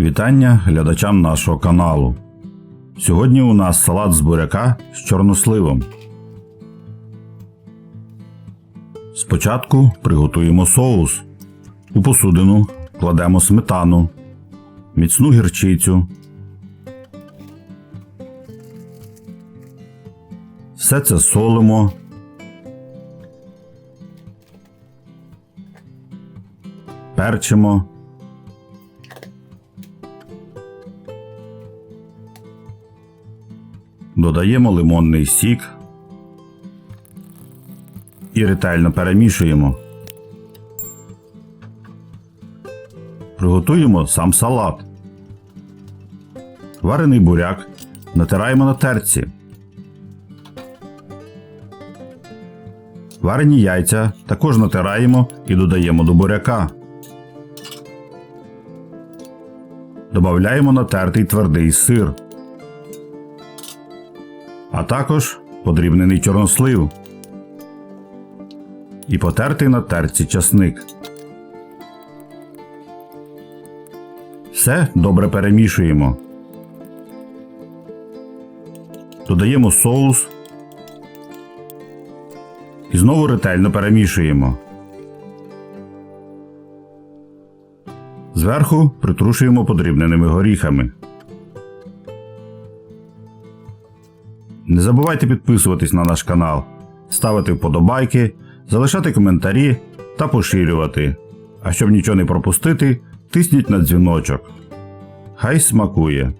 Вітання глядачам нашого каналу. Сьогодні у нас салат з буряка з чорносливом. Спочатку приготуємо соус. У посудину кладемо сметану, міцну гірчицю. Все це солимо. Перчимо. Додаємо лимонний сік і ретельно перемішуємо. Приготуємо сам салат. Варений буряк натираємо на терці. Варені яйця також натираємо і додаємо до буряка. Добавляємо натертий твердий сир а також подрібнений чорнослив і потертий на терці часник. Все добре перемішуємо. Додаємо соус і знову ретельно перемішуємо. Зверху притрушуємо подрібненими горіхами. Не забувайте підписуватись на наш канал, ставити вподобайки, залишати коментарі та поширювати. А щоб нічого не пропустити, тисніть на дзвіночок. Хай смакує!